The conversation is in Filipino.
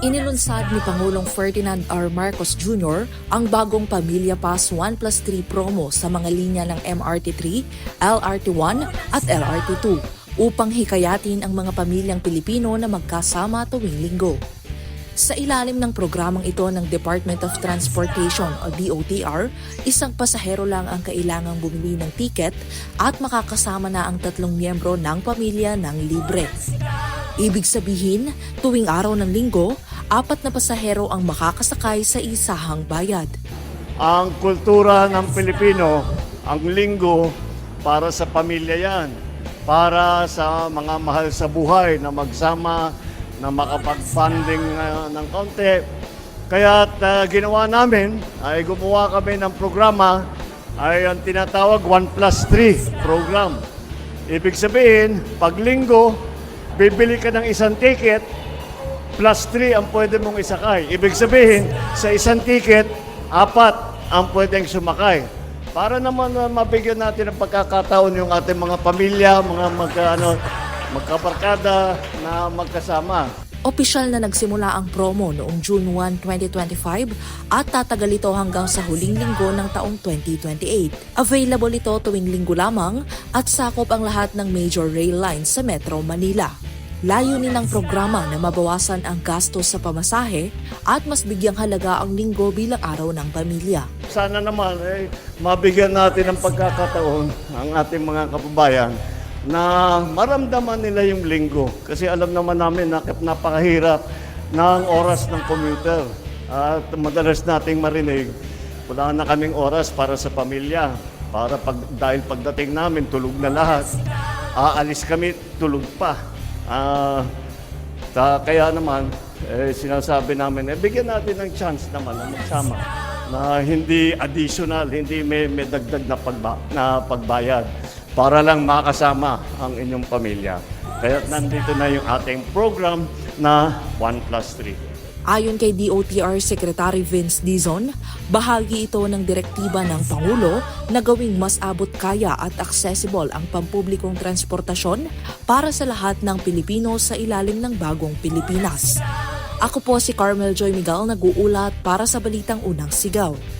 Inilunsad ni Pangulong Ferdinand R. Marcos Jr. ang bagong Pamilya Pass 1 plus 3 promo sa mga linya ng MRT3, LRT1 at LRT2 upang hikayatin ang mga pamilyang Pilipino na magkasama tuwing linggo. Sa ilalim ng programang ito ng Department of Transportation o DOTR, isang pasahero lang ang kailangang bumili ng tiket at makakasama na ang tatlong miyembro ng pamilya ng libre. Ibig sabihin, tuwing araw ng linggo, apat na pasahero ang makakasakay sa isahang bayad. Ang kultura ng Pilipino, ang linggo, para sa pamilya yan. Para sa mga mahal sa buhay na magsama, na makapag-funding uh, ng konti. Kaya uh, ginawa namin ay gumawa kami ng programa ay ang tinatawag 1 plus 3 program. Ibig sabihin, pag linggo, bibili ka ng isang ticket, plus 3 ang pwede mong isakay. Ibig sabihin, sa isang ticket, apat ang pwedeng sumakay. Para naman uh, mabigyan natin ng pagkakataon yung ating mga pamilya, mga magka, ano, magkabarkada na magkasama. Opisyal na nagsimula ang promo noong June 1, 2025 at tatagal ito hanggang sa huling linggo ng taong 2028. Available ito tuwing linggo lamang at sakop ang lahat ng major rail lines sa Metro Manila. Layunin ng programa na mabawasan ang gastos sa pamasahe at mas bigyang halaga ang linggo bilang araw ng pamilya. Sana naman eh, mabigyan natin ng pagkakataon ang ating mga kababayan na maramdaman nila yung linggo. Kasi alam naman namin na napakahirap ng oras ng commuter. At madalas nating marinig, wala na kaming oras para sa pamilya. Para pag, dahil pagdating namin, tulog na lahat. Aalis kami, tulog pa. Ah, ta, kaya naman, eh, sinasabi namin, eh, bigyan natin ng chance naman na magsama na hindi additional, hindi may, may dagdag na, pagba, na pagbayad para lang makasama ang inyong pamilya. Kaya nandito na yung ating program na 1 plus 3. Ayon kay DOTR Secretary Vince Dizon, bahagi ito ng direktiba ng Pangulo na gawing mas abot kaya at accessible ang pampublikong transportasyon para sa lahat ng Pilipino sa ilalim ng bagong Pilipinas. Ako po si Carmel Joy Miguel nag-uulat para sa Balitang Unang Sigaw.